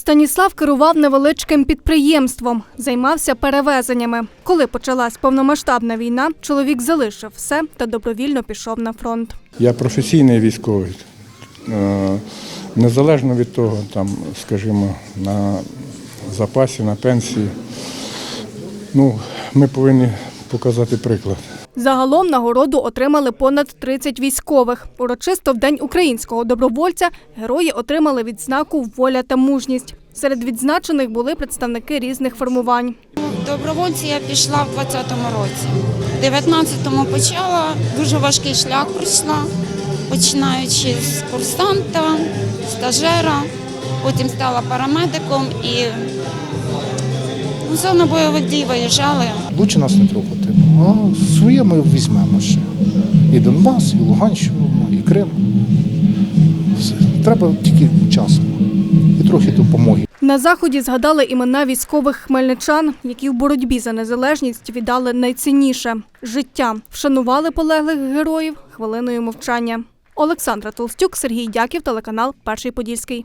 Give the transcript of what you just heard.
Станіслав керував невеличким підприємством, займався перевезеннями. Коли почалась повномасштабна війна, чоловік залишив все та добровільно пішов на фронт. Я професійний військовий. Е, Незалежно від того, там, скажімо, на запасі, на пенсії. Ну, ми повинні показати приклад. Загалом нагороду отримали понад 30 військових. Урочисто в День українського добровольця герої отримали відзнаку Воля та мужність. Серед відзначених були представники різних формувань. Добровольці я пішла в 20-му році. В 19-му почала, дуже важкий шлях пройшла, починаючи з курсанта, стажера, потім стала парамедиком і в зону бойових дій виїжджали. Лучше нас не трогати. А своє ми візьмемо ще. І Донбас, і Луганщину, і Крим. Все. Треба тільки часу і трохи допомоги. На заході згадали імена військових хмельничан, які в боротьбі за незалежність віддали найцінніше життя. Вшанували полеглих героїв хвилиною мовчання. Олександра Толстюк, Сергій Дяків, телеканал Перший Подільський.